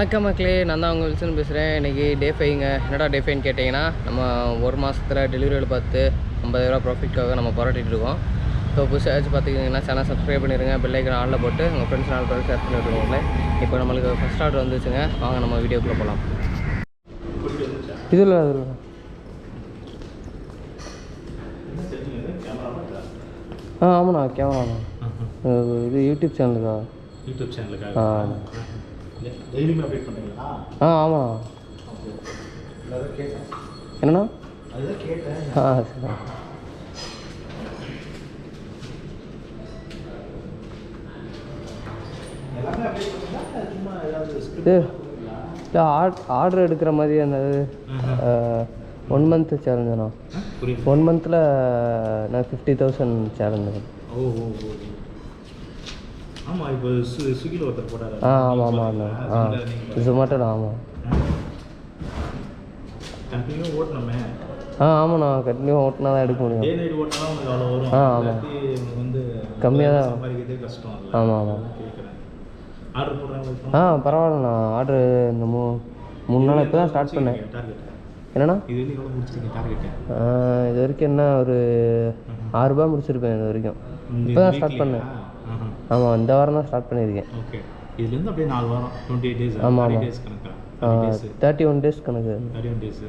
வணக்கம் மக்களே நான் தான் உங்கள் வில்சன் பேசுகிறேன் இன்றைக்கி டே ஃபைங்க என்னடா டே ஃபைன்னு கேட்டிங்கன்னா நம்ம ஒரு மாதத்தில் டெலிவரியில் பார்த்து ஐம்பதாயிரரூவா ப்ராஃபிட்காக நம்ம போராட்டிட்டு இருக்கோம். ஸோ புதுசாக ஏதாச்சும் பார்த்துக்கிட்டிங்கன்னா சேனல் சப்ஸ்கிரைப் பண்ணிடுங்க பெல்லைக்கன் ஆளில் போட்டு உங்கள் ஃப்ரெண்ட்ஸ் நாலு பேர் ஷேர் பண்ணி விட்டுருவோங்களே இப்போ நம்மளுக்கு ஃபஸ்ட் ஆர்டர் வந்துச்சுங்க. வாங்க நம்ம வீடியோக்குள்ளே போகலாம் இதில் அதில் ஆ ஆமாண்ணா கேமராண்ணா இது யூடியூப் சேனலுக்கா யூடியூப் சேனலுக்காக ஆ. டெய்லியுமே அப்டேட் பண்ணுறீங்களா ஆ கேட்டேன். என்னண்ணா? அதுதான் கேட்டேன். ஆ சரி. இல்லை ஆர்ட் ஆர்டர் எடுக்கிற மாதிரி அந்த ஒன் மந்த் சேலஞ்சுண்ணா ஒன் மந்தில் நான் ஃபிஃப்டி தௌசண்ட் சேலஞ்சு ஓ. ஆமாம் இப்போ சு ஸ்விக்கியில் ஒருத்தர் போட்டாரு. ஆ ஆமாம் ஆமாம் அண்ணா ஆ ஜொமேட்டோல ஆமாம் கண்டினியூ ஓட்டணுமே. ஆ ஆமாண்ணா. கண்டினியூ ஓட்டினா தான் எடுக்க டே முடியும் நைட் ஓட்டினா உனக்கு அவ்வளோ வரும். ஆ, ஆமா. இல்லாட்டி உனக்கு வந்து கம்மியா தான். சம்பாதிக்கிறதே கஷ்டம் ஆமாம் ஆமாம் கேட்குறேன் ஆர்டர் போடுறாங்க ஆ பரவாயில்லண்ணா. ஆர்டர் இந்த மூ மூணு நாள் இப்போ தான் ஸ்டார்ட் பண்ணேன். என்னண்ணா? இது வரைக்கும் முடிச்சிருக்கீங்க டார்கெட் இது வரைக்கும் என்ன ஒரு ஆறு ரூபாய் முடிச்சிருப்பேன் இது வரைக்கும். இப்போ தான் ஸ்டார்ட் பண்ணேன். ஆமாம் இந்த வாரம் தான் ஸ்டார்ட் பண்ணியிருக்கேன். ஓகே. இதுலேருந்து அப்படியே நாலு வாரம் டுவெண்ட்டி எயிட் டேஸ் ஆமா, தேர்ட்டி ஆமா. டேஸ் கணக்கா. தேர்ட்டி ஒன் டேஸ் கணக்கு. தேர்ட்டி ஒன் டேஸ்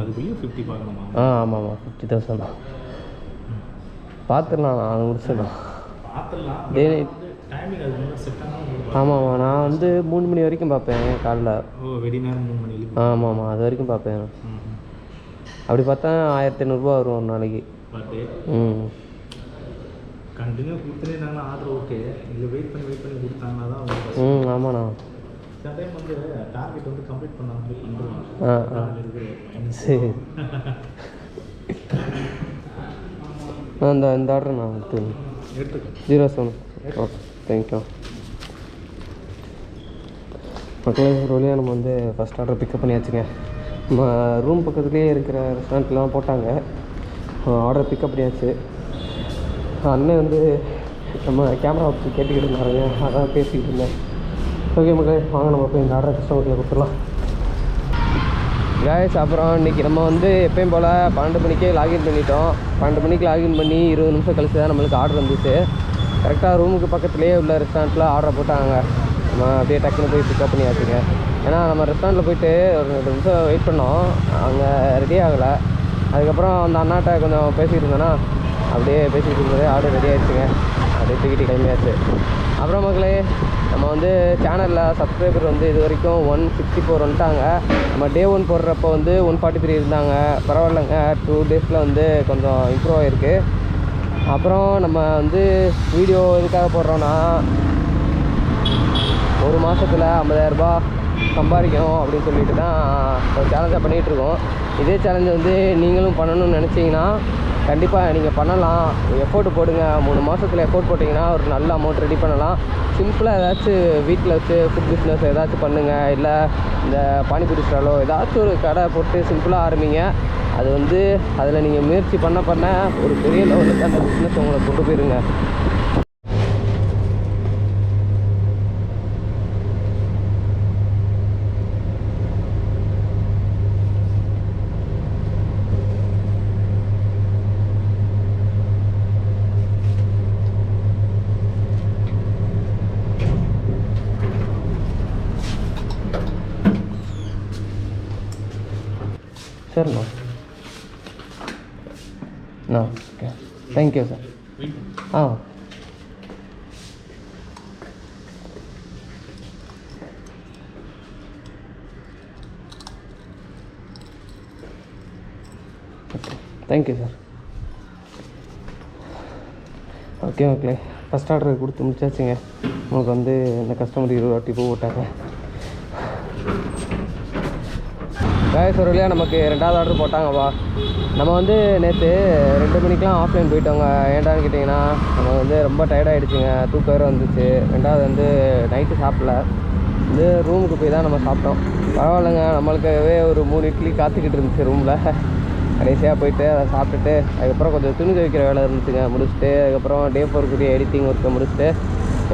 அதுக்குள்ளேயும் ஃபிஃப்டி பார்க்கணுமா? ஆ ஆமாம் ஆமாம் ஃபிஃப்டி தௌசண்ட் பார்த்துடலாம் நான் முடிச்சிடலாம். டே நைட் ஆமாம் ஆமாம் நான் வந்து மூணு மணி வரைக்கும் பார்ப்பேன் காலைல. ஆமாம் ஆமாம் அது வரைக்கும் பார்ப்பேன். அப்படி பார்த்தா ஆயிரத்தி ஐநூறுரூவா வரும் ஒரு நாளைக்கு. ம். கண்டினியூ கொடுத்துட்டே இருந்தாங்கன்னா ஆர்டர் ஓகே இல்லை வெயிட் பண்ணி வெயிட் பண்ணி கொடுத்தாங்கன்னா தான் ம் ஆமாண்ணா. சில டைம் வந்து டார்கெட் வந்து கம்ப்ளீட் பண்ண மாதிரி பண்ணுவாங்க. ஆ ஆ. அதில் இருக்கிற minus. சரி. ஆ இந்த ஆர்டர் நான் எடுத்து எடுத்துக்கோ. ஜீரோ செவன் ஓகே தேங்க்யூ மக்களே ஒரு வழியாக நம்ம வந்து ஃபஸ்ட் ஆர்டர் பிக்கப் பண்ணியாச்சுங்க. நம்ம ரூம் பக்கத்துலேயே இருக்கிற ரெஸ்டாரண்ட்லாம் போட்டாங்க. ஆர்டர் பிக்கப் பண்ணியாச்சு. அண்ணன் வந்து நம்ம கேமரா வச்சு கேட்டுக்கிட்டு இருந்தாருங்க அதான் பேசிக்கிட்டு இருந்தேன். ஓகே மக்களே வாங்க நம்ம போய் இந்த ஆர்டர் கஸ்டமரில் கொடுத்துடலாம் கேஸ் அப்புறம் இன்றைக்கி நம்ம வந்து எப்பயும் போல் பன்னெண்டு மணிக்கே லாகின் பண்ணிட்டோம். பன்னெண்டு மணிக்கு லாகின் பண்ணி இருபது நிமிஷம் கழிச்சு தான் நம்மளுக்கு ஆர்டர் வந்துச்சு. கரெக்டாக ரூமுக்கு பக்கத்துலேயே உள்ள ரெஸ்டாரண்ட்டில் ஆர்டர் போட்டாங்க. நம்ம அப்படியே டக்குன்னு போய் பிக்கப் பண்ணியாச்சுங்க. ஏன்னா நம்ம ரெஸ்டாரண்ட்டில் போயிட்டு ஒரு ரெண்டு நிமிஷம் வெயிட் பண்ணோம். அங்கே ரெடி ஆகலை. அதுக்கப்புறம் அந்த அண்ணாட்ட கொஞ்சம் பேசிகிட்டு இருந்தேன்னா அப்படியே பேசிகிட்டு இருக்கும்போது ஆர்டர் ரெடி ஆகிடுச்சுங்க அப்படியே தூக்கிட்டு கிளம்பியாச்சு. அப்புறம் மக்களே நம்ம வந்து சேனலில் சப்ஸ்கிரைபர் வந்து இது வரைக்கும் ஒன் சிக்ஸ்டி ஃபோர் வந்துட்டாங்க. நம்ம டே ஒன் போடுறப்போ வந்து ஒன் ஃபார்ட்டி த்ரீ இருந்தாங்க. பரவாயில்லைங்க. டூ டேஸில் வந்து கொஞ்சம் இம்ப்ரூவ் ஆகிருக்கு அப்புறம் நம்ம வந்து வீடியோ எதுக்காக போடுறோன்னா ஒரு மாதத்தில் ஐம்பதாயிரரூபா சம்பாதிக்கணும் அப்படின்னு சொல்லிட்டு தான் ஒரு சேலஞ்சாக பண்ணிகிட்ருக்கோம் இதே சேலஞ்சை வந்து நீங்களும் பண்ணணும்னு நினச்சிங்கன்னா கண்டிப்பாக நீங்கள் பண்ணலாம். எஃபோர்ட் போடுங்க. மூணு மாதத்தில் எஃபோர்ட் போட்டிங்கன்னா ஒரு நல்ல அமௌண்ட் ரெடி பண்ணலாம். சிம்பிளாக ஏதாச்சும் வீட்டில் வச்சு ஃபுட் பிஸ்னஸ் ஏதாச்சும் பண்ணுங்கள் இல்லை இந்த பானிபூரி ஸ்டாலோ ஏதாச்சும் ஒரு கடை போட்டு சிம்பிளாக ஆரம்பிங்க. அது வந்து அதில் நீங்கள் முயற்சி பண்ண பண்ண ஒரு பெரிய லெவலுக்கு அந்த பிஸ்னஸ் உங்களை கொண்டு போயிருங்க சரிண்ணா அண்ணா okay okay sir. Ah. Okay thank you sir okay okay first order கொடுத்து முடிச்சாச்சுங்க. உங்களுக்கு வந்து இந்த கஸ்டமர் இருபது வாட்டி போட்டாங்க. காய்ஸ் ஒரு வழியாக நமக்கு ரெண்டாவது ஆர்டர் போட்டாங்கப்பா. நம்ம வந்து நேற்று ரெண்டு மணிக்கெலாம் ஆஃப்லைன் போயிட்டோங்க. ஏன்டான்னு கேட்டிங்கன்னா நம்ம வந்து ரொம்ப டயர்டாகிடுச்சிங்க தூக்கம் வேறு வந்துச்சு. ரெண்டாவது வந்து நைட்டு சாப்பிடல. வந்து ரூமுக்கு போய் தான் நம்ம சாப்பிட்டோம். பரவாயில்லைங்க. நம்மளுக்காகவே ஒரு மூணு இட்லி காத்துக்கிட்டு இருந்துச்சு ரூமில் கடைசியாக போயிட்டு அதை சாப்பிட்டுட்டு அதுக்கப்புறம் கொஞ்சம் துணி துவைக்கிற வேலை இருந்துச்சுங்க. முடிச்சுட்டு அதுக்கப்புறம் டே ஃபோர்க்குரிய எடிட்டிங் ஒர்க்கை முடிச்சுட்டு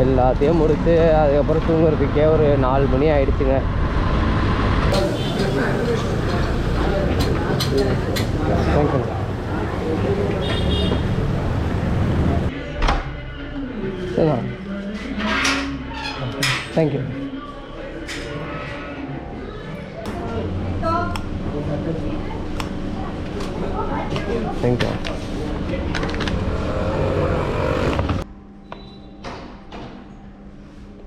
எல்லாத்தையும் முடிச்சு அதுக்கப்புறம் தூங்குறதுக்கே ஒரு நாலு மணி ஆயிடுச்சுங்க தேங்க்யூ சரிண்ணா thank you thank you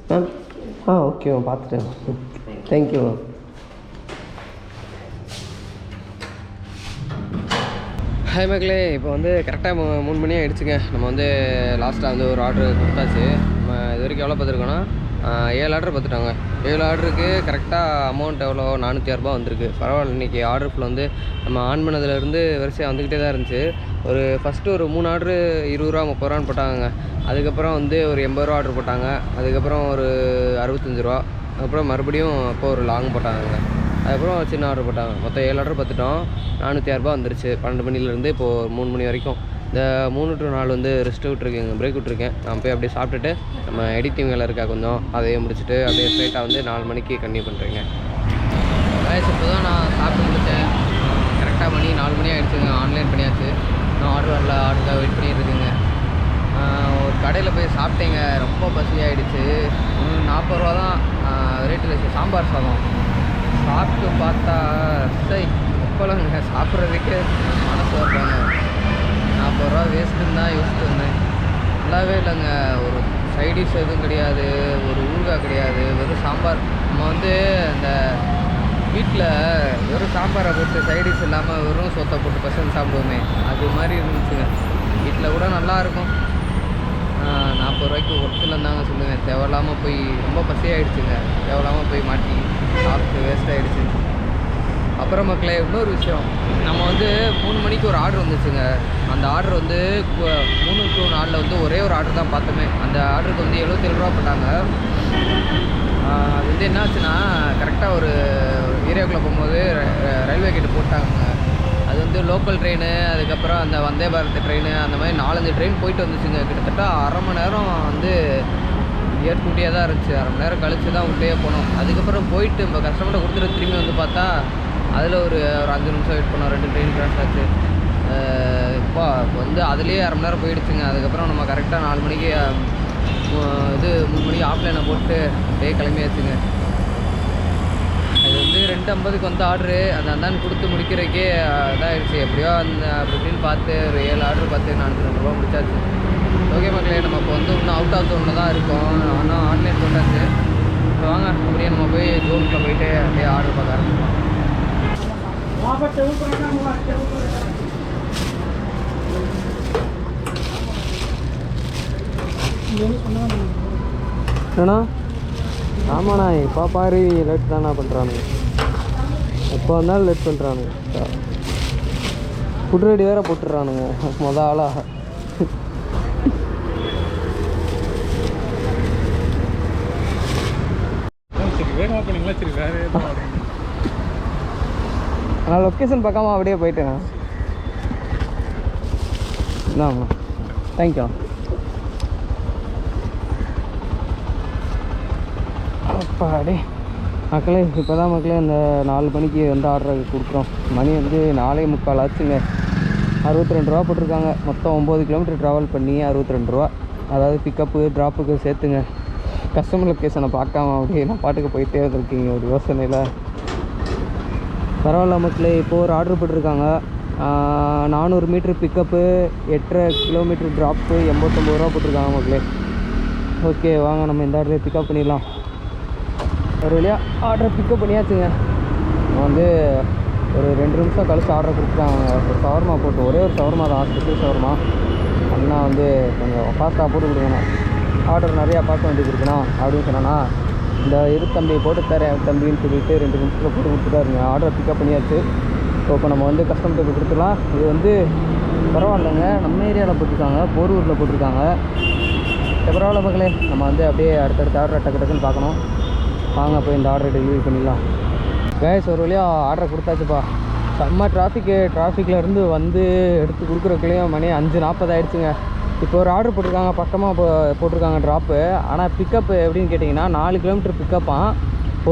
ma'am ah okay ma'am பார்த்துட்டேன் தேங்க்யூ ஹாய் மக்களே. இப்போ வந்து கரெக்டாக மூணு மணி ஆயிடுச்சுங்க. நம்ம வந்து லாஸ்ட்டாக வந்து ஒரு ஆர்டர் கொடுத்தாச்சு. நம்ம இது வரைக்கும் எவ்வளோ பார்த்துருக்கோன்னா ஏழு ஆர்டர் பார்த்துட்டாங்க. ஏழு ஆர்டருக்கு கரெக்டாக அமௌண்ட் எவ்வளோ? நானூற்றி ஆறுரூபா வந்திருக்கு. பரவாயில்ல இன்றைக்கி ஆர்டர் ஃபுல் வந்து நம்ம ஆன் பண்ணதுலேருந்து வரிசையாக வந்துக்கிட்டே தான் இருந்துச்சு. ஒரு ஃபஸ்ட்டு ஒரு மூணு ஆர்டரு இருபது ரூபா முப்பது ரூபான்னு போட்டாங்க அதுக்கப்புறம் வந்து ஒரு எண்பது ரூபா ஆர்டர் போட்டாங்க. அதுக்கப்புறம் ஒரு அறுபத்தஞ்சு ரூபா. அப்புறம் மறுபடியும் அப்போ ஒரு லாங் போட்டாங்க அதுக்கப்புறம் சின்ன ஆர்டர் போட்டாங்க. மொத்தம் ஏழு ஆர்டர் பார்த்துட்டோம். நானூற்றி ஆறுரூபா வந்துருச்சு. பன்னெண்டு மணிலேருந்து இப்போது மூணு மணி வரைக்கும். இந்த மூணு டு நாலு வந்து ரெஸ்ட் விட்ருக்கேங்க பிரேக் விட்ருக்கேன் நான் போய் அப்படியே சாப்பிட்டுட்டு நம்ம எடிட்டிங் வேலை இருக்கா கொஞ்சம்? அதையும் முடிச்சுட்டு அப்படியே ஸ்ட்ரைட்டாக வந்து நாலு மணிக்கு கண்டினியூ பண்ணுறேங்க வயசு இப்போ தான் நான் சாப்பிட்டு முடித்தேன். கரெக்டாக மணி நாலு மணி ஆகிடுச்சுங்க ஆன்லைன் பண்ணியாச்சு. நான் ஆர்டர் வரல. ஆர்டருக்காக வெயிட் பண்ணிட்டுருக்குங்க ஒரு கடையில் போய் சாப்பிட்டேங்க. ரொம்ப பசி ஆகிடுச்சு நாற்பது ரூபா தான் ரேட்டு சாம்பார் சாதம். சாப்பிட்டு பார்த்தா சை எப்போலாங்க சாப்பிட்றதுக்கே மனசு வரலங்க நாற்பது ரூபா வேஸ்ட்டுன்னு தான் யோசிச்சு வந்தேன். நல்லாவே இல்லைங்க. ஒரு சைடிஷ் எதுவும் கிடையாது. ஒரு ஊறுகாய் கிடையாது. வெறும் சாம்பார். நம்ம வந்து இந்த வீட்டில் வெறும் சாம்பாரை போட்டு சைடிஷ் இல்லாமல் வெறும் சோத்தை போட்டு பசங்க சாப்பிடுவோமே. அது மாதிரி இருந்துச்சுங்க. வீட்டில் கூட நல்லாயிருக்கும் நாற்பது ரூபாய்க்கு ஒருத்தில் தாங்க சொல்லுவேன் தேவையில்லாமல் போய் ரொம்ப பசியாகிடுச்சுங்க தேவையில்லாமல் போய் மாட்டி சாப்பிட்டு வேஸ்ட் ஆகிடுச்சு அப்புறம் மக்களே இன்னொரு விஷயம். நம்ம வந்து மூணு மணிக்கு ஒரு ஆர்டர் வந்துச்சுங்க. அந்த ஆர்டர் வந்து மூணு டு நாலில் வந்து ஒரே ஒரு ஆர்டர் தான் பார்த்தோமே. அந்த ஆர்டருக்கு வந்து எழுபத்தேழு ரூபா போட்டாங்க. அது வந்து என்ன ஆச்சுன்னா கரெக்டாக ஒரு ஏரியாவுக்குள்ளே போகும்போது ரயில்வே கேட்டு போட்டாங்க. அது வந்து லோக்கல் ட்ரெயின் அதுக்கப்புறம் அந்த வந்தே பாரத் ட்ரெயின் அந்த மாதிரி நாலஞ்சு ட்ரெயின் போயிட்டு வந்துச்சுங்க. கிட்டத்தட்ட அரை மணி நேரம் வந்து ஏற்கூட்டியாக தான் இருந்துச்சு. அரை மணி நேரம் கழித்து தான் உள்ளே போனோம். அதுக்கப்புறம் போயிட்டு நம்ம கஸ்டமர்கிட்ட கொடுத்துட்டு திரும்பி வந்து பார்த்தா அதில் ஒரு ஒரு அஞ்சு நிமிஷம் வெயிட் பண்ணோம். ரெண்டு ட்ரெயின் கிராஸ் ஆச்சு. இப்போ வந்து அதுலேயே அரை மணி நேரம் போயிடுச்சுங்க. அதுக்கப்புறம் நம்ம கரெக்டாக நாலு மணிக்கு இது மூணு மணிக்கு ஆஃப்லைனை போட்டு அப்படியே கிளம்பியாச்சுங்க. அது வந்து ரெண்டு ஐம்பதுக்கு வந்து ஆர்டரு அந்த அந்தாண்டு கொடுத்து முடிக்கிறதுக்கே அஹ், இதாகிடுச்சு எப்படியோ அந்த அப்படி இப்படின்னு பார்த்து ஒரு ஏழு ஆர்டர் பார்த்து நானூற்றி ரெண்டு ரூபா முடிச்சாச்சு. ஓகே மக்களே நம்ம இப்போ வந்து இன்னும் அவுட் ஆஃப் ஜோனில் தான் இருக்கோம். ஆனால் ஆன்லைன் போட்டாச்சு. இப்போ வாங்க அப்படியே நம்ம போய் ஜோனுக்குள்ளே போயிட்டு அப்படியே ஆர்டர் பார்க்க ஆரம்பிப்போம். ஏண்ணா ஆமாண்ணா இப்போ பாரு லேட் தானே பண்ணுறானுங்க எப்போ வந்தாலும் லேட் பண்ணுறானுங்க ஃபுட் ரெடி வேறு போட்டுடுறானுங்க மொத ஆளாக. நான் லொக்கேஷன் பார்க்காம அப்படியே போயிட்டேண்ணா. இந்தாங்கண்ணா. தேங்க்யூ அப்பாடே மக்களே இப்போ தான் மக்களே இந்த நாலு மணிக்கு வந்து ஆர்டர் கொடுக்குறோம். மணி வந்து நாலே முக்கால் ஆச்சுங்க. அறுபத்தி ரெண்டு ரூபா போட்டிருக்காங்க. மொத்தம் ஒம்பது கிலோமீட்டர் ட்ராவல் பண்ணி அறுபத்தி ரெண்டு ரூபா. அதாவது பிக்கப்பு ட்ராப்புக்கு சேர்த்துங்க. கஸ்டமர் லொக்கேஷனை பார்க்காம அப்படியே நான் பாட்டுக்கு போயிட்டே வந்துருக்கீங்க ஒரு யோசனையில். பரவாயில்ல மக்களே இப்போ ஒரு ஆர்டர் போட்டிருக்காங்க. நானூறு மீட்ரு பிக்கப்பு எட்டரை கிலோமீட்டர் ட்ராப்பு எண்பத்தொம்பது ரூபா போட்டிருக்காங்க மக்களே. ஓகே வாங்க நம்ம இந்த இடத்துல பிக்கப் பண்ணிடலாம். ஒரு வழியாக ஆர்டர் பிக்கப் பண்ணியாச்சுங்க. நம்ம வந்து ஒரு ரெண்டு நிமிஷம் கழிச்சு ஆர்டர் கொடுத்துட்டாங்க. ஒரு சவர்மா போட்டு ஒரே ஒரு சவர்மா தான் ஸ்பெஷல் சவர்மா அண்ணா வந்து கொஞ்சம் ஃபாஸ்ட்டாக போட்டு கொடுக்கணும். ஆர்டர் நிறையா பார்க்க வேண்டியது இருக்குண்ணா அப்படின்னு சொன்னானா இந்த இரு தம்பி போட்டு தரேன் தம்பின்னு சொல்லிட்டு ரெண்டு நிமிஷத்தில் போட்டு கொடுத்துட்டாருங்க. ஆர்டர் பிக்கப் பண்ணியாச்சு. ஸோ இப்போ நம்ம வந்து கஸ்டமருக்கு கொடுத்துக்கலாம் இது வந்து பரவாயில்லைங்க. நம்ம ஏரியாவில் போட்டிருக்காங்க போரூரில் போட்டிருக்காங்க. பரவாயில்ல மக்களே. நம்ம வந்து அப்படியே அடுத்தடுத்த ஆர்டர் டக்கு டக்குன்னு பார்க்கணும். வாங்க போய் இந்த ஆர்டர் டெலிவரி பண்ணிடலாம். கேஸ் ஒரு வழியாக ஆர்டர் கொடுத்தாச்சுப்பா. செம்ம டிராஃபிக்கு டிராஃபிக்லேருந்து வந்து எடுத்து கொடுக்குறக்குள்ளேயும் மணி அஞ்சு நாற்பது ஆகிடுச்சுங்க இப்போ ஒரு ஆர்டர் போட்டிருக்காங்க பக்கமாக போ போட்டிருக்காங்க ட்ராப்பு ஆனால் பிக்கப் எப்படின்னு கேட்டிங்கன்னா நாலு கிலோமீட்டர் பிக்கப்பாக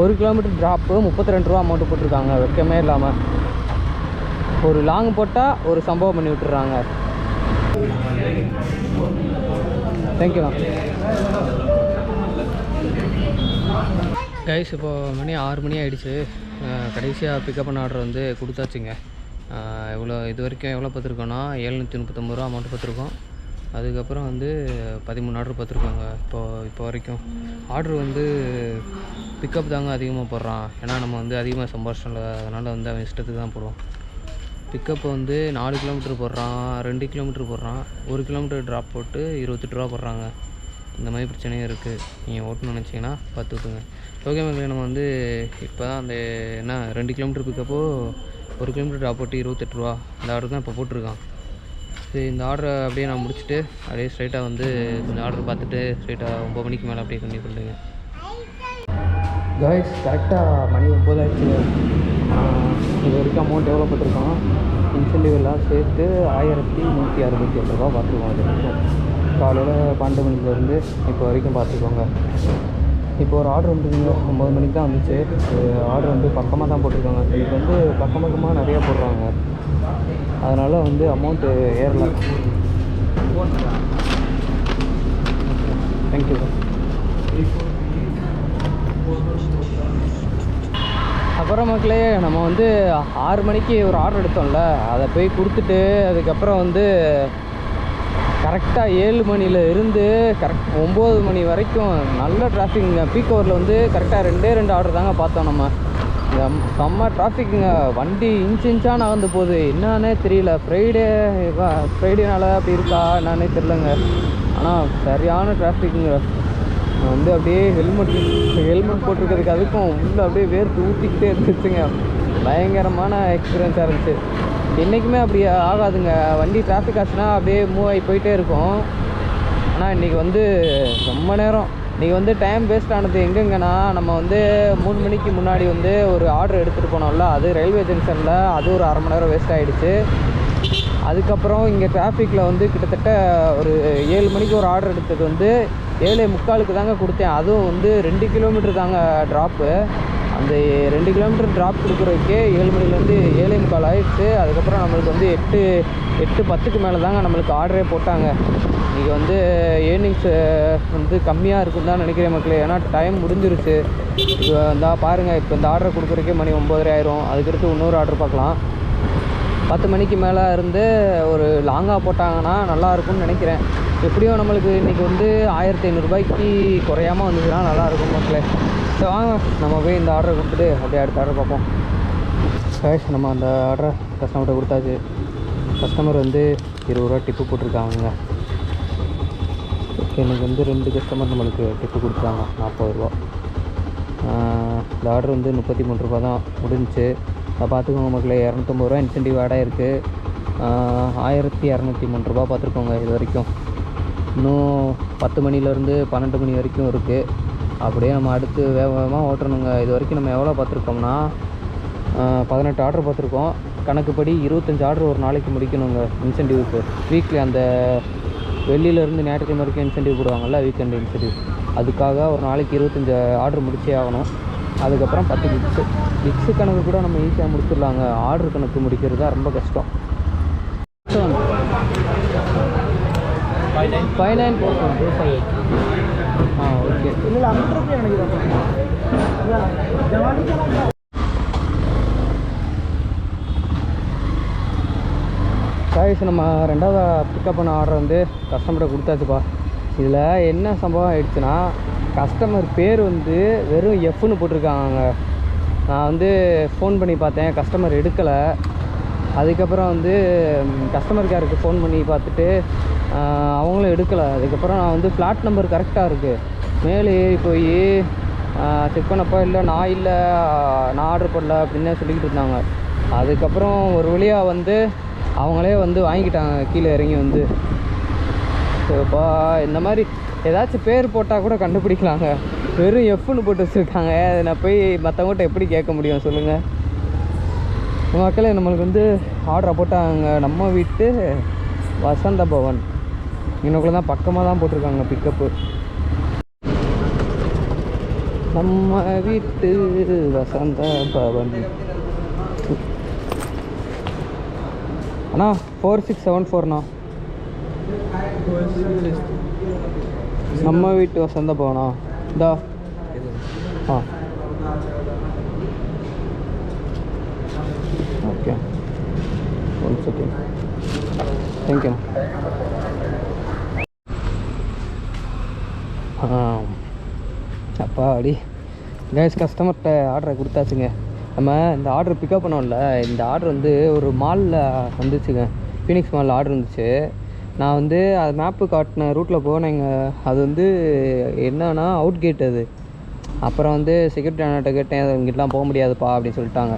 ஒரு கிலோமீட்டர் ட்ராப்பு முப்பத்தி ரெண்டு ரூபா அமௌண்ட்டு போட்டிருக்காங்க வெக்கமே இல்லாமல் ஒரு லாங் போட்டால் ஒரு சம்பவம் பண்ணி விட்டுறாங்க. தேங்க்யூண்ணா கைஸ் இப்போ மணி ஆறு மணி ஆகிடுச்சு கடைசியாக பிக்கப் பண்ண ஆர்டர் வந்து கொடுத்தாச்சுங்க. எவ்வளோ இது வரைக்கும் எவ்வளோ பார்த்துருக்கோன்னா ஏழ்நூற்றி முப்பத்தொம்பது ரூபா அமௌண்ட் பார்த்துருக்கோம். அதுக்கப்புறம் வந்து பதிமூணு ஆர்டர் பார்த்துருக்கோங்க. இப்போது இப்போ வரைக்கும். ஆர்டர் வந்து பிக்கப் தாங்க அதிகமாக போடுறான். ஏன்னா நம்ம வந்து அதிகமாக சம்பாரிச்சோம்ல அதனால் வந்து அவன் இஷ்டத்துக்கு தான் போடுவோம் பிக்கப் வந்து நாலு கிலோமீட்டர் போடுறான் ரெண்டு கிலோமீட்டர் போடுறான். ஒரு கிலோமீட்டர் ட்ராப் போட்டு இருபத்தெட்டு ரூபா போடுறாங்க. இந்த மாதிரி பிரச்சனையும் இருக்குது நீங்கள் ஓட்டணும்னு நினச்சிங்கன்னா பார்த்து விட்டுங்க ஓகே மக்களே நம்ம வந்து இப்போ தான் அந்த என்ன ரெண்டு கிலோமீட்டர் பிக்கப்போ ஒரு கிலோமீட்டர் ட்ராப் இருபத்தெட்டு ரூபா. இந்த ஆர்டர் தான் இப்போ போட்டிருக்கான். சரி இந்த ஆர்டரை அப்படியே நான் முடிச்சுட்டு அப்படியே ஸ்ட்ரைட்டாக வந்து கொஞ்சம் ஆர்டர் பார்த்துட்டு ஸ்ட்ரைட்டாக ஒம்பது மணிக்கு மேலே அப்படியே கண்டிப்பாக பண்ணுங்க காய்ஸ் கரெக்டாக மணி ஒம்பது ஆயிடுச்சு. இது வரைக்கும் அமௌண்ட் எவ்வளோ போட்டிருக்கோம் இன்சென்டிவ் எல்லாம் சேர்த்து ஆயிரத்தி நூற்றி அறுபத்தி எட்டு ரூபா பார்த்துருக்கோம் அது வரைக்கும் காலையில் பன்னெண்டு மணிலேருந்து இப்போ வரைக்கும் பார்த்துக்கோங்க இப்போ ஒரு ஆர்டர் வந்துருங்க ஒம்பது மணிக்கு தான் வந்துச்சு. ஆர்டர் வந்து பக்கமாக தான் போட்டிருக்காங்க. இன்றைக்கி வந்து பக்கம் பக்கமாக நிறையா போடுறாங்க. அதனால் வந்து அமௌண்ட்டு ஏறல. தேங்க்யூ அப்புறம் மக்களே நம்ம வந்து ஆறு மணிக்கு ஒரு ஆர்டர் எடுத்தோம்ல. அதை போய் கொடுத்துட்டு அதுக்கப்புறம் வந்து கரெக்டாக ஏழு மணியில் இருந்து கரெக்ட் ஒம்பது மணி வரைக்கும் நல்ல டிராஃபிக்குங்க பீக் ஹவரில் வந்து கரெக்டாக ரெண்டே ரெண்டு ஆர்டர் தாங்க பார்த்தோம் நம்ம. எம்- செம்ம டிராஃபிக்குங்க வண்டி இன்ச் இன்ச்சாக நகர்ந்து போகுது. என்னன்னே தெரியல. ஃப்ரைடே ஃப்ரைடேனால அப்படி இருக்கா? என்னன்னே தெரிலங்க ஆனால் சரியான டிராஃபிக்குங்க வந்து அப்படியே ஹெல்மெட் ஹெல்மெட் போட்டிருக்கிறதுக்கு அதுக்கும் உள்ளே அப்படியே வேர்த்து ஊற்றிக்கிட்டே இருந்துச்சுங்க. பயங்கரமான எக்ஸ்பீரியன்ஸாக இருந்துச்சு. என்றைக்குமே அப்படி ஆகாதுங்க. வண்டி டிராஃபிக் ஆச்சுன்னா அப்படியே மூவ் ஆகி போயிட்டே இருக்கும். ஆனால் இன்றைக்கி வந்து ரொம்ப நேரம். இன்றைக்கி வந்து டைம் வேஸ்ட் ஆனது எங்கெங்கன்னா நம்ம வந்து மூணு மணிக்கு முன்னாடி வந்து ஒரு ஆர்டர் எடுத்துகிட்டு போனோம்ல அது ரயில்வே ஜங்ஷனில் அது ஒரு அரை மணி நேரம் வேஸ்ட் ஆகிடுச்சு அதுக்கப்புறம் இங்கே டிராஃபிக்கில் வந்து கிட்டத்தட்ட ஒரு ஏழு மணிக்கு ஒரு ஆர்டர் எடுத்தது வந்து ஏழே முக்காலுக்கு தாங்க கொடுத்தேன். அதுவும் வந்து ரெண்டு கிலோமீட்டர் தாங்க ட்ராப்பு அந்த ரெண்டு கிலோமீட்டர் ட்ராப் கொடுக்குறதுக்கே ஏழு மணிலேருந்து ஏழே முக்கால் ஆயிடுச்சு. அதுக்கப்புறம் நம்மளுக்கு வந்து எட்டு எட்டு பத்துக்கு மேலே தாங்க நம்மளுக்கு ஆர்டரே போட்டாங்க. இன்றைக்கி வந்து ஏர்னிங்ஸ் வந்து கம்மியாக இருக்குன்னு தான் நினைக்கிறேன் மக்களே. ஏன்னா டைம் முடிஞ்சிருச்சு. இப்போ இந்தா பாருங்கள் இப்போ இந்த ஆர்டர் கொடுக்குறதுக்கே மணி ஒம்பதரை ஆயிரும். அதுக்கடுத்து இன்னொரு ஆர்டர் பார்க்கலாம். பத்து மணிக்கு மேலே இருந்து ஒரு லாங்காக போட்டாங்கன்னா நல்லாயிருக்கும்னு நினைக்கிறேன். எப்படியும் நம்மளுக்கு இன்றைக்கி வந்து ஆயிரத்தி ஐநூறுரூபாய்க்கு குறையாமல் வந்துச்சுன்னா நல்லாயிருக்கும் மக்களே. ஸோ வாங்க நம்ம போய் இந்த ஆர்டரை கொடுத்துட்டு அப்படியே அடுத்த ஆர்டர் பார்ப்போம். கேஷ் நம்ம அந்த ஆர்டரை கஸ்டமர்கிட்ட கொடுத்தாச்சு. கஸ்டமர் வந்து இருபது ரூபா டிப்பு போட்டிருக்காங்க எனக்கு வந்து ரெண்டு கஸ்டமர் நம்மளுக்கு டிப்பு கொடுத்தாங்க நாற்பது ரூபா. இந்த ஆர்டர் வந்து முப்பத்தி மூணு ரூபா தான் முடிஞ்சுச்சு. அதை பார்த்துக்கோங்க மக்களே இரநூத்தம்பது ரூபா இன்சென்டிவ் ஆடாக இருக்குது ஆயிரத்தி இரநூத்தி மூணு ரூபா பார்த்துருக்கோங்க இது வரைக்கும். இன்னும் பத்து மணிலேருந்து பன்னெண்டு மணி வரைக்கும் இருக்குது அப்படியே நம்ம அடுத்து வேக வேகமாக ஓட்டணுங்க. இது வரைக்கும் நம்ம எவ்வளோ பார்த்துருக்கோம்னா பதினெட்டு ஆர்டர் பார்த்துருக்கோம். கணக்குப்படி இருபத்தஞ்சி ஆர்டர் ஒரு நாளைக்கு முடிக்கணுங்க இன்சென்டிவ்க்கு வீக்லி அந்த வெள்ளியிலேருந்து ஞாயிற்றுக்கிழமை வரைக்கும் இன்சென்டிவ் போடுவாங்கல்ல வீக்கெண்ட் இன்சென்டிவ் அதுக்காக ஒரு நாளைக்கு இருபத்தஞ்சி ஆர்டர் முடிச்சே ஆகணும். அதுக்கப்புறம் பத்து கிக்ஸு கிக்ஸு கணக்கு கூட நம்ம ஈஸியாக முடிச்சிடலாங்க. ஆர்டர் கணக்கு முடிக்கிறது தான் ரொம்ப கஷ்டம். Five nine four five eight okay இல்லை ஐம்பது எனக்கு நம்ம ரெண்டாவது பிக்கப் பண்ண ஆர்டர் வந்து கஸ்டமர்கிட்ட கொடுத்தாச்சுப்பா. இதில் என்ன சம்பவம் ஆயிடுச்சுன்னா கஸ்டமர் பேர் வந்து வெறும் எஃப்னு போட்டிருக்காங்க. நான் வந்து ஃபோன் பண்ணி பார்த்தேன் கஸ்டமர் எடுக்கலை. அதுக்கப்புறம் வந்து கஸ்டமர் கேருக்கு ஃபோன் பண்ணி பார்த்துட்டு அவங்களும் எடுக்கலை. அதுக்கப்புறம் நான் வந்து ஃப்ளாட் நம்பர் கரெக்டாக இருக்குது மேலே ஏறி போய் செக் பண்ணப்போ இல்லை நான் இல்லை நான் ஆர்டர் பண்ணல அப்படின்னு சொல்லிக்கிட்டு இருந்தாங்க. அதுக்கப்புறம் ஒரு வழியாக வந்து அவங்களே வந்து வாங்கிக்கிட்டாங்க கீழே இறங்கி வந்து. சரிப்பா இந்த மாதிரி ஏதாச்சும் பேர் போட்டால் கூட கண்டுபிடிக்கலாங்க. வெறும் எஃப்னு போட்டு வச்சுருக்காங்க. அதை நான் போய் மற்றவங்ககிட்ட எப்படி கேட்க முடியும் சொல்லுங்கள் மக்களே நம்மளுக்கு வந்து ஆர்டரை போட்டாங்க. நம்ம வீட்டு வசந்த பவன். இன்னுக்குள்ள தான் பக்கமாக தான் போட்டிருக்காங்க பிக்கப்பு நம்ம வீட்டு வசந்த பவன். அண்ணா ஃபோர் சிக்ஸ் செவன் ஃபோர்ண்ணா நம்ம வீட்டு வசந்த பவனா? இந்தா. ஆ. Okay. One second thank you ஆ. அப்பா அப்படி கேஸ் கஸ்டமர்கிட்ட ஆர்டரை கொடுத்தாச்சுங்க. நம்ம இந்த ஆர்டர் பிக்கப் பண்ணோம்ல இந்த ஆர்டர் வந்து ஒரு மாலில் வந்துச்சுங்க. ஃபீனிக்ஸ் மாலில் ஆர்டர் இருந்துச்சு. நான் வந்து அது மேப்பு காட்டின ரூட்டில் போனேங்க. அது வந்து என்னன்னா அவுட் கேட் அது. அப்புறம் வந்து செக்யூரிட்டி அண்ணாட்ட கேட்டேன் இங்கிட்டலாம் போக முடியாதுப்பா அப்படின்னு சொல்லிட்டாங்க.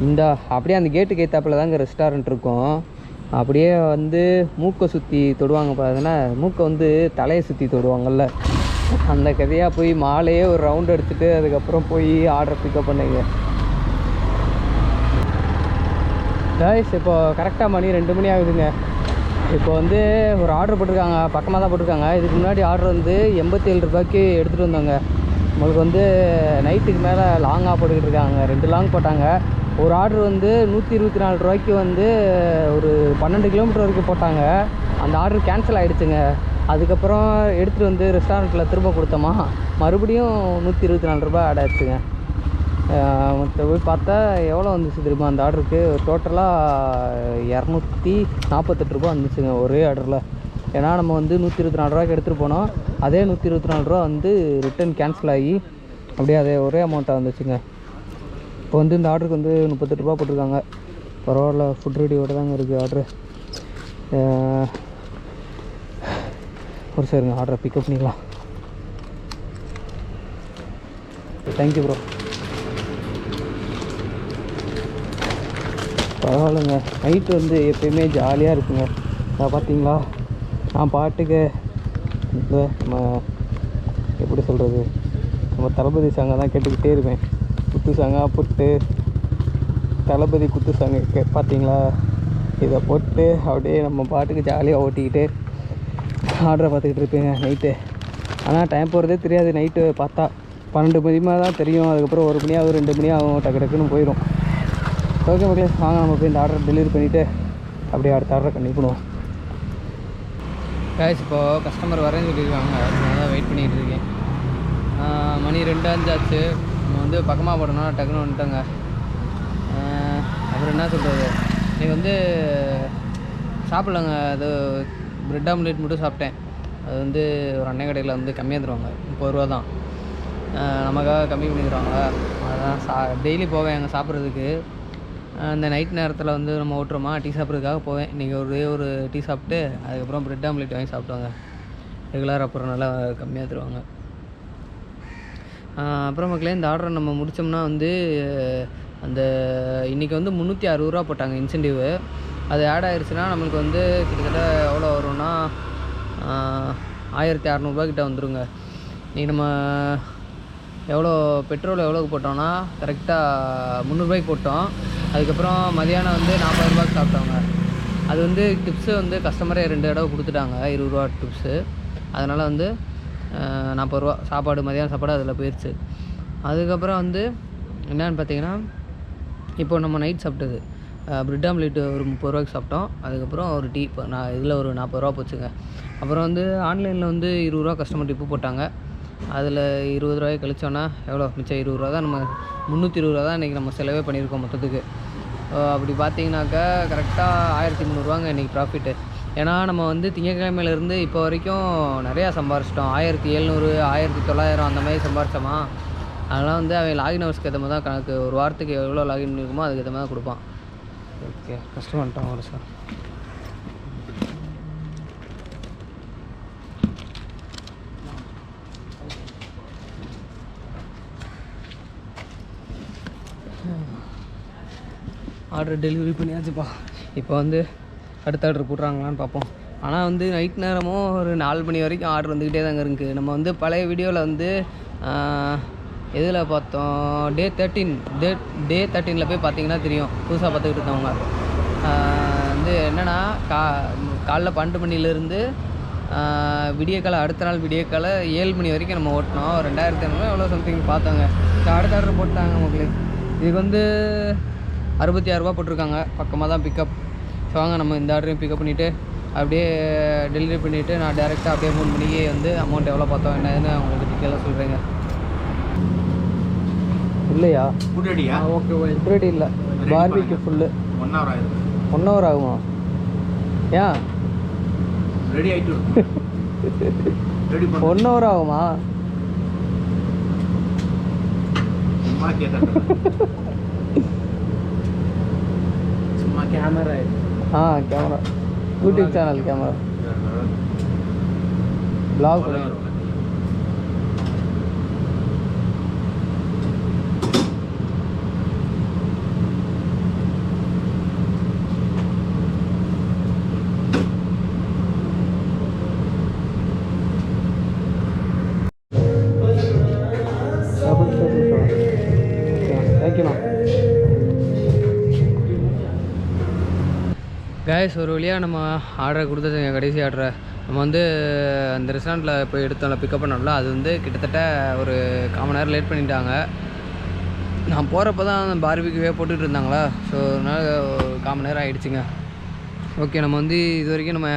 இந்த அப்படியே அந்த கேட்டுக்கு ஏற்றாப்புல தாங்க ரெஸ்டாரண்ட் இருக்கும். அப்படியே வந்து மூக்கை சுற்றி தொடுவாங்க பார்த்தீங்கன்னா மூக்கை வந்து தலையை சுற்றி தொடுவாங்கல்ல. அந்த கதையாக போய் மாலையே ஒரு ரவுண்ட் எடுத்துகிட்டு அதுக்கப்புறம் போய் ஆர்டர் பிக்கப் பண்ணுங்க. டாய்ஸ் இப்போ கரெக்டாக மணி ரெண்டு மணி ஆகுதுங்க. இப்போ வந்து ஒரு ஆர்டர் போட்டிருக்காங்க பக்கமாக தான் போட்டிருக்காங்க. இதுக்கு முன்னாடி ஆர்டர் வந்து எண்பத்தி ஏழு ரூபாய்க்கு எடுத்துகிட்டு வந்தாங்க. நம்மளுக்கு வந்து நைட்டுக்கு மேலே லாங்காக போட்டுக்கிட்டு இருக்காங்க. ரெண்டு லாங் போட்டாங்க. ஒரு ஆர்டர் வந்து நூற்றி இருபத்தி நாலு ரூபாய்க்கு வந்து ஒரு பன்னெண்டு கிலோமீட்டர் வரைக்கும் போட்டாங்க. அந்த ஆர்டர் கேன்சல் ஆகிடுச்சுங்க அதுக்கப்புறம் எடுத்துகிட்டு வந்து ரெஸ்டாரண்ட்டில் திரும்ப கொடுத்தோமா மறுபடியும் நூற்றி இருபத்தி நாலு ரூபாய் ஆட் ஆயிடுச்சுங்க. மற்ற போய் பார்த்தா எவ்வளோ வந்துச்சு தெரியுமா அந்த ஆர்டருக்கு டோட்டலாக இரநூத்தி நாற்பத்தெட்டு ரூபா வந்துச்சுங்க ஒரே ஆர்டரில் ஏன்னா நம்ம வந்து நூற்றி இருபத்தி நாலு ரூபாய்க்கு எடுத்துகிட்டு போனோம். அதே நூற்றி இருபத்தி நாலு ரூபா வந்து ரிட்டன் கேன்சல் ஆகி அப்படியே அதே ஒரே அமௌண்ட்டாக வந்துச்சுங்க. இப்போ வந்து இந்த ஆர்டருக்கு வந்து முப்பத்தெட்டு ரூபா போட்டிருக்காங்க. பரவாயில்ல ஃபுட் ரெடியோட தாங்க இருக்குது ஆர்டரு ஒரு சரிங்க ஆர்டரை பிக்கப் பண்ணிக்கலாம். தேங்க்யூ ப்ரோ பரவாயில்லைங்க. நைட்டு வந்து எப்பயுமே ஜாலியாக இருக்குங்க. நான் பார்த்தீங்களா நான் பாட்டுக்கு இப்போ நம்ம எப்படி சொல்கிறது நம்ம தளபதி சாங்கை தான் கேட்டுக்கிட்டே இருப்பேன். குத்து சாங்காக போட்டு தளபதி குத்து சாங்கு கே பார்த்தீங்களா இதை போட்டு அப்படியே நம்ம பாட்டுக்கு ஜாலியாக ஓட்டிக்கிட்டு ஆர்டரை பார்த்துக்கிட்டு இருப்பேங்க நைட்டு ஆனால் டைம் போகிறதே தெரியாது நைட்டு பார்த்தா. பன்னெண்டு மணி மாதிரி தான் தெரியும் அதுக்கப்புறம் ஒரு மணி ஆகும் ரெண்டு மணி ஆகும் டக்கு டக்குன்னு போயிடும் ஓகே மக்களே வாங்க நம்ம போய் இந்த ஆர்டர் டெலிவரி பண்ணிவிட்டு அப்படியே அடுத்த ஆர்டரை கண்டிப்பாக பண்ணுவோம். இப்போது கஸ்டமர் வரேன்னு சொல்லியிருக்காங்க அதனால தான் வெயிட் பண்ணிகிட்டு இருக்கேன். மணி ரெண்டு அஞ்சு நம்ம வந்து பக்கமாக போடணும் டக்குன்னு வந்துட்டோங்க. அப்புறம் என்ன சொல்கிறது நீங்கள் வந்து சாப்பிட்லங்க அது பிரெட் ஆம்லேட் மட்டும் சாப்பிட்டேன். அது வந்து ஒரு அன்னை கடையில் வந்து கம்மியாக தருவாங்க. முப்பது ரூபா தான். நமக்காக கம்மி பண்ணி தருவாங்க அதான் சா டெய்லி போவேன் அங்கே சாப்பிட்றதுக்கு. அந்த நைட் நேரத்தில் வந்து நம்ம ஓட்டுறோமா? டீ சாப்பிட்றதுக்காக போவேன். இன்றைக்கி ஒரே ஒரு டீ சாப்பிட்டு அதுக்கப்புறம் பிரெட் ஆம்லேட் வாங்கி சாப்பிடுவாங்க. ரெகுலர் அப்புறம் நல்லா கம்மியாக தருவாங்க. அப்புறம் மக்களே இந்த ஆர்டரை நம்ம முடித்தோம்னா வந்து அந்த இன்றைக்கி வந்து முந்நூற்றி அறுபது ரூபா போட்டாங்க இன்சென்டிவ் அது ஆட் ஆயிடுச்சுன்னா நம்மளுக்கு வந்து கிட்டத்தட்ட எவ்வளோ வரும்னா ஆயிரத்தி அறநூறுபா கிட்ட வந்துருங்க. இன்றைக்கி நம்ம எவ்வளோ பெட்ரோல் எவ்வளோக்கு போட்டோம்னா கரெக்டாக முந்நூறுபாய்க்கு போட்டோம். அதுக்கப்புறம் மதியானம் வந்து நாற்பது ரூபாய்க்கு சாப்பிட்டோங்க அது வந்து டிப்ஸு வந்து கஸ்டமரே ரெண்டு தடவை கொடுத்துட்டாங்க இருபது ரூபா டிப்ஸு அதனால் வந்து நாற்பது ரூபா சாப்பாடு மதியானம் சாப்பாடு அதில் போயிடுச்சு அதுக்கப்புறம் வந்து என்னன்னு பார்த்தீங்கன்னா இப்போ நம்ம நைட் சாப்பிட்டது. பிரெட் ஆம்லேட் ஒரு முப்பது ரூபாய்க்கு சாப்பிட்டோம். அதுக்கப்புறம் ஒரு டீ இப்போ நான் இதில் ஒரு நாற்பது ரூபா போச்சுங்க. அப்புறம் வந்து ஆன்லைனில் வந்து இருபது ரூபா கஸ்டமர் டிப்பு போட்டாங்க. அதில் இருபது ரூபாய் கழிச்சோன்னா எவ்வளோ மிச்சம் இருபது ரூபா தான் நம்ம முந்நூற்றி இருபது ரூபா தான் இன்றைக்கி நம்ம செலவே பண்ணியிருக்கோம் மொத்தத்துக்கு. அப்படி பார்த்தீங்கன்னாக்கா கரெக்டாக ஆயிரத்தி முந்நூறுவாங்க இன்றைக்கி ப்ராஃபிட்டு ஏன்னா நம்ம வந்து திங்கக்கிழமையிலேருந்து இப்போ வரைக்கும் நிறையா சம்பாரிச்சிட்டோம். ஆயிரத்தி எழுநூறு ஆயிரத்தி தொள்ளாயிரம் அந்த மாதிரி சம்பாரிச்சோமா? அதெல்லாம் வந்து அவன் லாகின் ஹவர்ஸ்க்கு ஏற்ற மாதிரி தான் கணக்கு. ஒரு வாரத்துக்கு எவ்வளோ லாகின் இருக்குமோ அதுக்கு ஏற்ற மாதிரி தான் கொடுப்பான். ஓகே கஷ்டம் வந்துட்டான் ஒரு சார் ஆர்டர் டெலிவரி பண்ணியாச்சுப்பா. இப்போ வந்து அடுத்த ஆர்டர் போடுறாங்களான்னு பார்ப்போம். ஆனால் வந்து நைட் நேரமும் ஒரு நாலு மணி வரைக்கும் ஆர்டர் வந்துக்கிட்டே தாங்க இருக்குது நம்ம வந்து பழைய வீடியோவில் வந்து எதில் பார்த்தோம்? டே தேர்ட்டீன் டே டே தேர்ட்டீனில் போய் பார்த்தீங்கன்னா தெரியும். புதுசாக பார்த்துக்கிட்டு இருந்தவங்க. வந்து என்னென்னா கா காலைல பன்னெண்டு மணிலேருந்து விடியக்காலை அடுத்த நாள் விடியக்காலை ஏழு மணி வரைக்கும் நம்ம ஓட்டினோம் ரெண்டாயிரத்தி ஐநூறுவா எவ்வளோ சம்திங் பார்த்தாங்க இப்போ அடுத்த ஆர்டர் போட்டாங்க மக்களே. இதுக்கு வந்து அறுபத்தி ஆறுரூவா போட்டிருக்காங்க. பக்கமாக தான் பிக்கப் ஸோ வாங்க நம்ம இந்த ஆர்டரையும் பிக்கப் பண்ணிவிட்டு அப்படியே டெலிவரி பண்ணிவிட்டு நான் டேரெக்டாக அப்படியே மூணு மணிக்கே வந்து அமௌண்ட் எவ்வளோ பார்த்தோம் என்னன்னு உங்களுக்கு டீட்டெயிலாக சொல்கிறேங்க இல்லையா? ஃபுட் ரெடியா ஓகே ஓகே ரெடி இல்லை. பார்பிக்கு ஃபுல்லு ஒன் ஹவர் ஆயிடும் ஒன் ஹவர் ஆகுமா? ஏன் ரெடி ஆயிட்டு ரெடி பண்ண. ஒன் ஹவர் ஆகுமா? சும்மா கேட்டேன் சும்மா கேமரா ஆ camera YouTube channel camera vlog தேங்க்யூண்ணா கைஸ் ஒரு வழியாக நம்ம ஆர்டர் கொடுத்ததுங்க கடைசி ஆர்டரை நம்ம வந்து அந்த ரெஸ்டாரண்ட்டில் போய் எடுத்தோம்ல பிக்கப் பண்ணோம்ல அது வந்து கிட்டத்தட்ட ஒரு கால் நேரம் லேட் பண்ணிட்டாங்க. நான் போகிறப்ப தான் அந்த பார்பிக்யூவே போட்டுட்டு இருந்தாங்களா? ஸோ அதனால் கால் மணி நேரம் ஆகிடுச்சிங்க ஓகே நம்ம வந்து இது வரைக்கும் நம்ம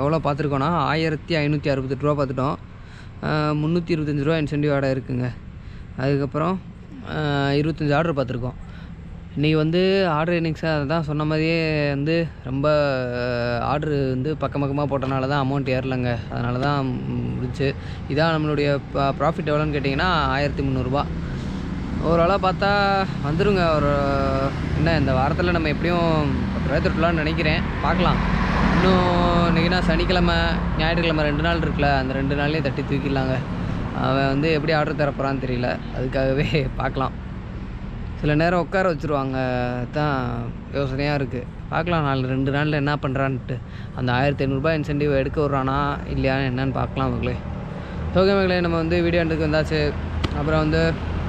எவ்வளோ பார்த்துருக்கோன்னா ஆயிரத்தி ஐநூற்றி அறுபத்தெட்டு ரூபா பார்த்துட்டோம். முந்நூற்றி இருபத்தஞ்சி ரூபா இன்சென்டிவ் ஆர்டர் இருக்குங்க. அதுக்கப்புறம் இருபத்தஞ்சி ஆர்டர் பார்த்துருக்கோம். இன்றைக்கி வந்து ஆர்டர் இன்னிங்ஸ் அதுதான் சொன்ன மாதிரியே வந்து ரொம்ப ஆர்டர் வந்து பக்கம் பக்கமாக போட்டனால தான் அமௌண்ட் ஏறலைங்க. அதனால தான் முடிச்சு இதான் நம்மளுடைய ப்ராஃபிட் எவ்வளோன்னு கேட்டிங்கன்னா ஆயிரத்தி முந்நூறுரூபா ஓவராலாக பார்த்தா வந்துடுங்க ஒரு என்ன இந்த வாரத்தில் நம்ம எப்படியும் பத்து தொட்டலாம்னு நினைக்கிறேன். பார்க்கலாம். இன்னும் இன்றைக்கினா சனிக்கிழமை ஞாயிற்றுக்கிழமை ரெண்டு நாள் இருக்குல்ல. அந்த ரெண்டு நாள்லேயும் தட்டி தூக்கிடலாங்க. அவன் வந்து எப்படி ஆர்டர் தரப்போகிறான்னு தெரியல. அதுக்காகவே பார்க்கலாம். சில நேரம் உட்கார வச்சுருவாங்க. தான் யோசனையாக இருக்குது பார்க்கலாம் நாலு ரெண்டு நாளில் என்ன பண்ணுறான்ட்டு அந்த ஆயிரத்தி ஐநூறுரூபா இன்சென்டிவ் எடுக்க விட்றானா இல்லையான்னு என்னன்னு பார்க்கலாம் அவங்களே. ஓகே மக்களே நம்ம வந்து வீடியோ எடுத்துக்கு வந்தாச்சு. அப்புறம் வந்து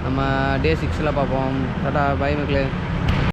நம்ம டே சிக்ஸில் பார்ப்போம். டாட்டா பை மக்களே.